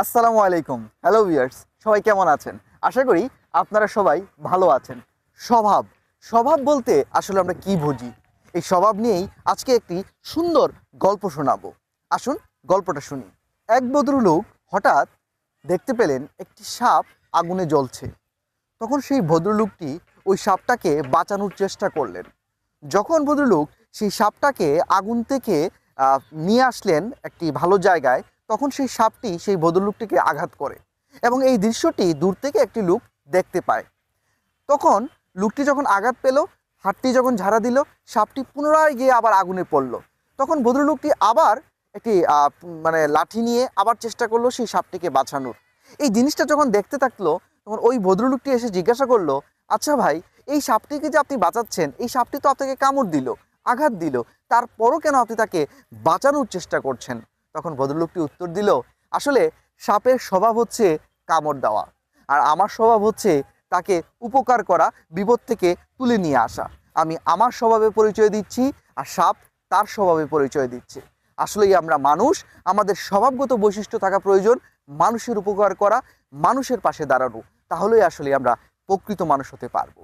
আসসালামু আলাইকুম। Hello viewers সবাই কেমন আছেন? আশা করি আপনারা সবাই ভালো আছেন। স্বভাব স্বভাব বলতে আসলে আমরা কি বুঝি? এই স্বভাব নিয়েই আজকে একটি সুন্দর গল্প শোনাবো। আসুন গল্পটা শুনি। এক ভদ্রলোক হঠাৎ দেখতে পেলেন একটি সাপ আগুনে জ্বলছে। তখন সেই ভদ্রলোকটি ওই সাপটাকে বাঁচানোর চেষ্টা করলেন। যখন ভদ্রলোক সেই সাপটাকে আগুন থেকে নিয়ে আসলেন একটি ভালো জায়গায় তখন সেই সাপটি সেই ভদ্রলোকটিকে আঘাত করে এবং এই দৃশ্যটি দূর থেকে একটি লোক দেখতে পায়। তখন লোকটি যখন আঘাত পেল, হাতটি যখন ঝাড়া দিল, সাপটি পুনরায় গিয়ে আবার আগুনে পড়ল। তখন ভদ্রলোকটি আবার একটি মানে লাঠি নিয়ে আবার চেষ্টা করল সেই সাপটিকে বাঁচানোর। এই জিনিসটা যখন দেখতে থাকল, তখন ওই ভদ্রলোকটি এসে জিজ্ঞাসা করল আচ্ছা ভাই, এই সাপটিকে যে আপনি বাঁচাচ্ছেন, এই সাপটি তো আপনাকে কামড় দিল, আঘাত দিল, তারপরও কেন আপনি তাকে বাঁচানোর চেষ্টা করছেন? তখন ভদ্রলোকটি উত্তর দিল, আসলে সাপের স্বভাব হচ্ছে কামড় দেওয়া, আর আমার স্বভাব হচ্ছে তাকে উপকার করা, বিপদ থেকে তুলে নিয়ে আসা। আমি আমার স্বভাবে পরিচয় দিচ্ছি, আর সাপ তার স্বভাবে পরিচয় দিচ্ছে। আসলেই আমরা মানুষ, আমাদের স্বভাবগত বৈশিষ্ট্য থাকা প্রয়োজন, মানুষের উপকার করা, মানুষের পাশে দাঁড়ানো। তাহলেই আসলে আমরা প্রকৃত মানুষ হতে পারব।